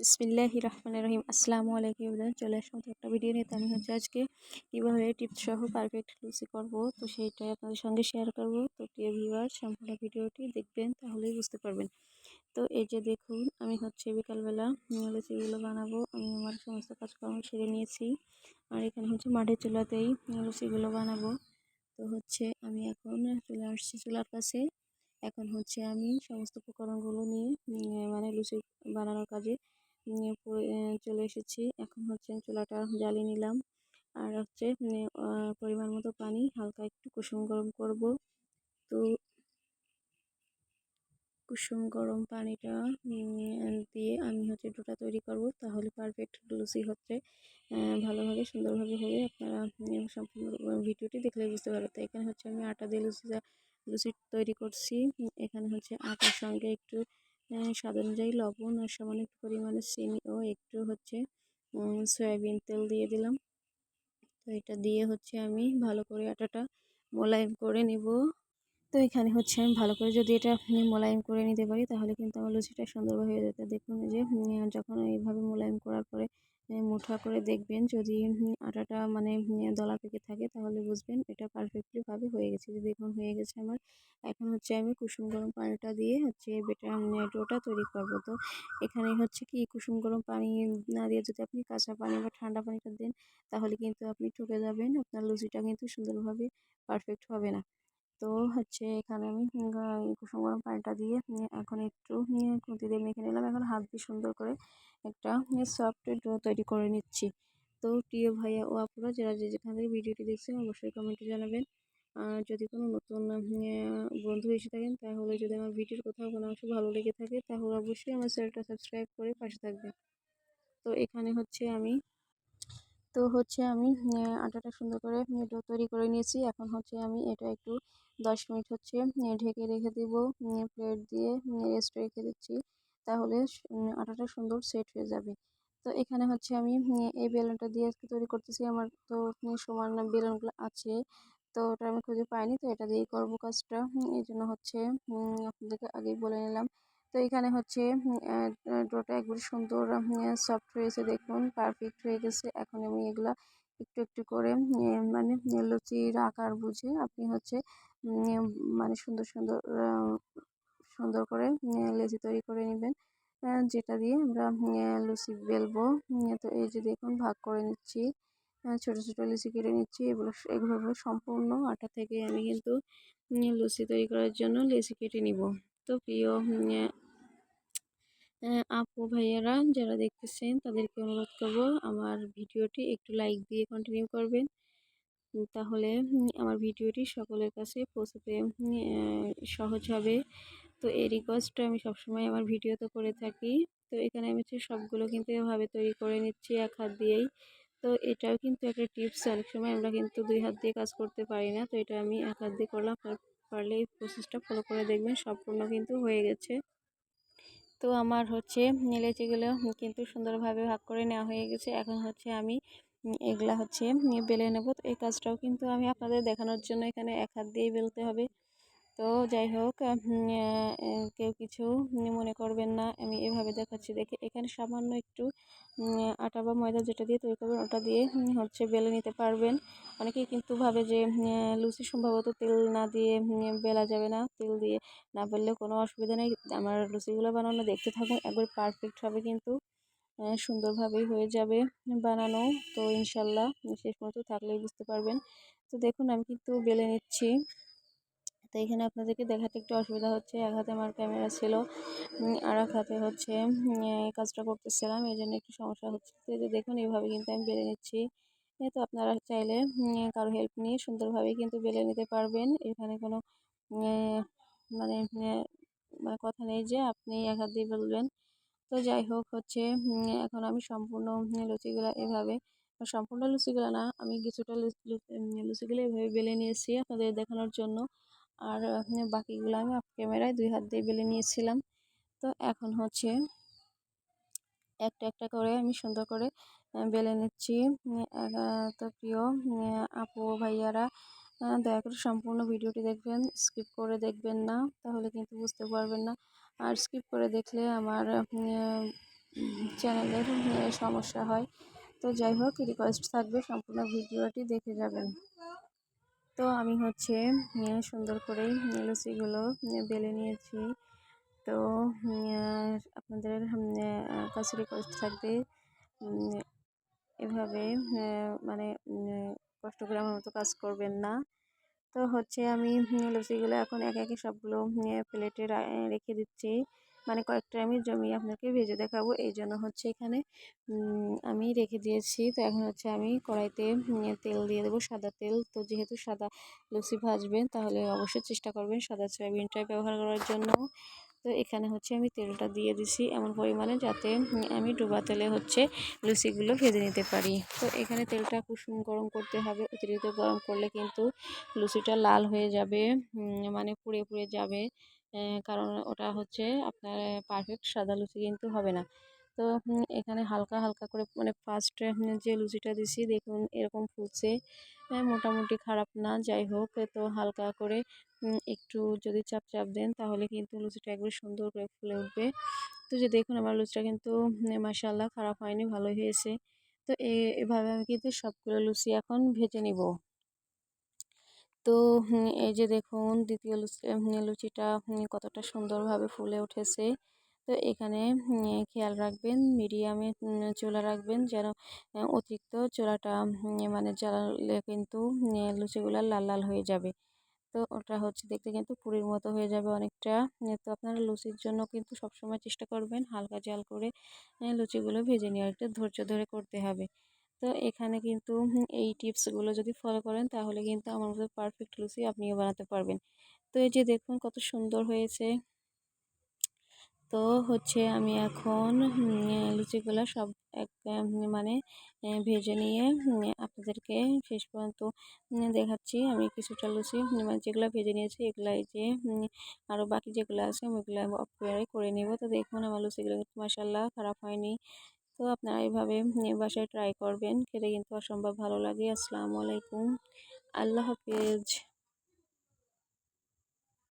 বিসমিল্লাহি রহমান রহিম। আসসালামু আলাইকুম চলে আসলাম তো একটা ভিডিও নিয়ে। আমি হচ্ছে আজকে কীভাবে টিপস সহ পারফেক্ট লুচি করব, তো সেইটাই আপনাদের সঙ্গে শেয়ার করব। তো প্রিয় ভিউয়ার সম্পূর্ণ ভিডিওটি দেখবেন, তাহলেই বুঝতে পারবেন। তো এই যে দেখুন, আমি হচ্ছে বিকালবেলা লুচিগুলো বানাবো। আমি আমার সমস্ত কাজকর্ম সেরে নিয়েছি। আর এখানে হচ্ছে মাঠের চুলাতেই লুচিগুলো বানাবো। তো হচ্ছে আমি এখন চলে আসছি চুলার কাছে। এখন হচ্ছে আমি সমস্ত উপকরণগুলো নিয়ে মানে লুচি বানানোর কাজে চলে এসেছি। এখন হচ্ছে চুলাটা জ্বালিয়ে নিলাম। আর হচ্ছে পরিমাণ মতো পানি, হালকা একটু কুসুম গরম করব। তো কুসুম গরম পানিটা দিয়ে আমি হচ্ছে ডোটা তৈরি করব। তাহলে পারফেক্ট লুচি হচ্ছে। ভালোভাবে, সুন্দরভাবে হবে। আপনারা সম্পূর্ণ ভিডিওটি দেখলে বুঝতে পারবেন। তো এখানে হচ্ছে আমি আটা দিয়ে লুচি লুচি তৈরি করছি। এখানে হচ্ছে আটার সঙ্গে একটু স্বাদ অনুযায়ী লবণ, আর সামান্য একটু পরিমাণে চিনি ও একটু হচ্ছে সয়াবিন তেল দিয়ে দিলাম। তো এটা দিয়ে হচ্ছে আমি ভালো করে আটাটা মোলায়েম করে নেব। তো এখানে হচ্ছে আমি ভালো করে যদি এটা মোলায়েম করে নিতে পারি, তাহলে কিন্তু আমার লুচিটা সুন্দরভাবে হয়ে যেতে। দেখুন যে যখন এইভাবে মোলায়েম করার পরে মুঠা করে দেখবেন যদি আটাটা মানে দলা পেকে থাকে তাহলে বুঝবেন এটা পারফেক্টলিভাবে হয়ে গেছে। যে দেখুন হয়ে গেছে আমার। এখন হচ্ছে আমি কুসুম গরম পানিটা দিয়ে হচ্ছে বেটার ডোটা তৈরি করব। তো এখানে হচ্ছে কি কুসুম গরম পানি না দিয়ে যদি আপনি কাঁচা পানি বা ঠান্ডা পানিটা দেন তাহলে কিন্তু আপনি ঠকে যাবেন। আপনার লুচিটা কিন্তু সুন্দরভাবে পারফেক্ট হবে না। তো হচ্ছে এখানে আমি কুসুম গরম পানিটা দিয়ে এখন একটু খুঁতি দিয়ে মেখে নিলাম। এখন হাত দিয়ে সুন্দর করে একটা সফট তৈরি করে নিচ্ছি। তো প্রিয় ভাইয়া ও আপুরা, যারা যে যেখান থেকে ভিডিওটি দেখছেন, অবশ্যই কমেন্টে জানাবেন। আর যদি কোনো নতুন বন্ধু এসে থাকেন, তাহলে যদি আমার ভিডিওর কোথাও কোনো অংশ ভালো লেগে থাকে, তাহলে অবশ্যই আমার চ্যানেলটা সাবস্ক্রাইব করে পাশে থাকবেন। তো এখানে হচ্ছে আমি তো হচ্ছে আমি আটাটা সুন্দর করে ডো তৈরি করে নিয়েছি। এখন হচ্ছে আমি এটা একটু দশ মিনিট হচ্ছে ঢেকে রেখে দিব প্লেট দিয়ে রেস্ট রেখে দিচ্ছি। তাহলে আটাটা সুন্দর সেট হয়ে যাবে। তো এখানে হচ্ছে আমি এই বেলুনটা দিয়ে আজকে তৈরি করতেছি। আমার তো সমান বেলুনগুলো আছে, তো ওটা আমি খুঁজে পাইনি। তো এটা দিয়েই করব কাজটা। এই জন্য হচ্ছে আপনাদেরকে আগেই বলে নিলাম। তো এখানে হচ্ছে ডোটা একবারে সুন্দর সফট হয়েছে দেখুন পারফেক্ট হয়ে গেছে। এখন আমি এগুলা একটু একটু করে মানে লুচির আকার বুঝে আপনি হচ্ছে মানে সুন্দর সুন্দর সুন্দর করে লেচি তৈরি করে নেবেন। যেটা দিয়ে আমরা লুচি বেলবো। তো এই যে দেখুন, ভাগ করে নিচ্ছি। ছোট ছোট লুচি কেটে নিচ্ছি। এগুলো এগুলো সম্পূর্ণ আটা থেকে আমি কিন্তু লুচি তৈরি করার জন্য লেচি কেটে নিব। তো প্রিয় আপু ভাইয়ারা যারা দেখতেছেন তাদেরকে অনুরোধ করব আমার ভিডিওটি একটু লাইক দিয়ে কন্টিনিউ করবেন। তাহলে আমার ভিডিওটি সকলের কাছে পৌঁছতে সহজ হবে। তো এই রিকোয়েস্টটা আমি সবসময় আমার ভিডিওতে করে থাকি। তো এখানে আমি হচ্ছে সবগুলো কিন্তু এভাবে তৈরি করে নিচ্ছি এক হাত দিয়েই। তো এটাও কিন্তু একটা টিপস অনেক সময় আমরা কিন্তু দুই হাত দিয়ে কাজ করতে পারি না। তো এটা আমি এক হাত দিয়ে করলাম। পারলে এই প্রসেসটা ফলো করে দেখবেন। সম্পূর্ণ কিন্তু হয়ে গেছে। তো আমার হচ্ছে লেচিগুলো কিন্তু সুন্দরভাবে ভাগ করে নেওয়া হয়ে গেছে। এখন হচ্ছে আমি এগুলা হচ্ছে বেলে নেব। এই কাজটাও কিন্তু আমি আপনাদের দেখানোর জন্য এখানে এক হাত দিয়ে বেলতে হবে। তো যাই হোক কেউ কিছু মনে করবেন না, আমি এভাবে দেখাচ্ছি। দেখে, এখানে সামান্য একটু আটা বা ময়দা যেটা দিয়ে তৈরি করবেন, ওটা দিয়ে হচ্ছে বেলে নিতে পারবেন। অনেকেই কিন্তু ভাবে যে লুচি সম্ভবত তেল না দিয়ে বেলা যাবে না, তেল দিয়ে না বেললেও কোনো অসুবিধা নেই। আমার লুচিগুলো বানানো দেখতে থাকুন, একবার পারফেক্ট হবে কিন্তু সুন্দরভাবেই হয়ে যাবে বানানো। তো ইনশাল্লাহ, শেষ মতো থাকলেই বুঝতে পারবেন। তো দেখুন, আমি কিন্তু বেলে নিচ্ছি। তো এখানে আপনাদেরকে দেখাতে একটু অসুবিধা হচ্ছে। এক হাতে আমার ক্যামেরা ছিল আর এক হাতে হচ্ছে কাজটা করতেছিলাম, এই জন্য একটু সমস্যা হচ্ছে। তো দেখুন, এইভাবে কিন্তু আমি বেড়ে নিচ্ছি। তো আপনারা চাইলে কারও হেল্প নিয়ে সুন্দরভাবে কিন্তু বেলে নিতে পারবেন। এখানে কোনো মানে মানে কথা নেই যে আপনি এক হাত দিয়ে বলবেন। তো যাই হোক, হচ্ছে এখন আমি সম্পূর্ণ লুচিগুলো এভাবে সম্পূর্ণ লুচিগুলো না, আমি কিছুটা লুচিগুলো এভাবে বেলে নিয়েছি আপনাদের দেখানোর জন্য। আর বাকিগুলো আমি অফ ক্যামেরায় দুই হাত দিয়ে বেলে নিয়েছিলাম। তো এখন হচ্ছে একটা একটা করে আমি সুন্দর করে বেলে নিচ্ছি। তো প্রিয় আপু ভাইয়ারা দয়া করে সম্পূর্ণ ভিডিওটি দেখবেন, স্কিপ করে দেখবেন না, তাহলে কিন্তু বুঝতে পারবেন না। আর স্কিপ করে দেখলে আমার চ্যানেলের সমস্যা হয়। তো যাই হোক রিকোয়েস্ট থাকবে সম্পূর্ণ ভিডিওটি দেখে যাবেন। তো আমি হচ্ছে সুন্দর করে লুচিগুলো বেলে নিয়েছি। তো আপনাদের কাছে রিকোয়েস্ট থাকবে এভাবে মানে কষ্ট করে আমার মতো কাজ করবেন না। তো হচ্ছে আমি লুচিগুলো এখন এক একে সবগুলো প্লেটে রেখে দিচ্ছি। মানে কয়েকটা আমি জমিয়ে আপনাকে ভেজে দেখাবো। এই জন্য হচ্ছে এখানে আমি রেখে দিয়েছি। তো এখন হচ্ছে আমি কড়াইতে তেল দিয়ে দেবো সাদা তেল। তো যেহেতু সাদা লুচি ভাজবেন, তাহলে অবশ্যই চেষ্টা করবেন সাদা সয়াবিনটাই ব্যবহার করার জন্য। তো এখানে হচ্ছে আমি তেলটা দিয়ে দিছি এমন পরিমাণে যাতে আমি ডুবা তেলে হচ্ছে লুচিগুলো ভেজে নিতে পারি। তো এখানে তেলটা কুসুম গরম করতে হবে। অতিরিক্ত গরম করলে কিন্তু লুচিটা লাল হয়ে যাবে মানে পুড়ে পুড়ে যাবে। কারণ ওটা হচ্ছে আপনার পারফেক্ট সাদা লুচি কিন্তু হবে না। তো এখানে হালকা হালকা করে মানে ফার্স্ট যে লুচিটা দিছি, দেখুন এরকম ফুলছে। মোটামুটি খারাপ না, যাই হোক তো হালকা করে একটু যদি চাপ চাপ দেন, তাহলে কিন্তু লুচিটা একবার সুন্দর করে ফুলে উঠবে। তো যে দেখুন, আমার লুচিটা কিন্তু মাসাল্লাহ খারাপ হয়নি ভালোই হয়েছে। তো এভাবে আমি কিন্তু সবগুলো লুচি এখন ভেজে নিব। তো এই যে দেখুন দ্বিতীয় লুচি লুচিটা কতটা সুন্দরভাবে ফুলে উঠেছে। তো এখানে খেয়াল রাখবেন মিডিয়ামে চুলা রাখবেন যেন অতিরিক্ত চুলাটা মানে জ্বালালে কিন্তু লুচিগুলো লাল লাল হয়ে যাবে। তো ওটা হচ্ছে দেখতে কিন্তু পুরীর মতো হয়ে যাবে অনেকটা। তো আপনারা লুচির জন্য কিন্তু সবসময় চেষ্টা করবেন হালকা জাল করে লুচিগুলো ভেজে নেওয়ার। একটু ধৈর্য ধরে করতে হবে। তো এখানে কিন্তু এই টিপসগুলো যদি ফলো করেন তাহলে কিন্তু আমার মতো পারফেক্ট লুচি আপনিও বানাতে পারবেন। তো এই যে দেখুন কত সুন্দর হয়েছে। তো হচ্ছে আমি এখন লুচিগুলো সব এক মানে ভেজে নিয়ে আপনাদেরকে শেষ পর্যন্ত দেখাচ্ছি। আমি কিছুটা লুচি মানে যেগুলো ভেজে নিয়েছি এগুলাই যে আরও বাকি যেগুলো আছে আমি ওগুলো অফ করে নেব। তো দেখুন আমার লুচিগুলো কিন্তু খারাপ হয়নি। তো আপনারা এইভাবে বাসায় ট্রাই করবেন। খেতে কিন্তু অসম্ভব ভালো লাগে। আসসালামু আলাইকুম। আল্লাহ হাফিজ।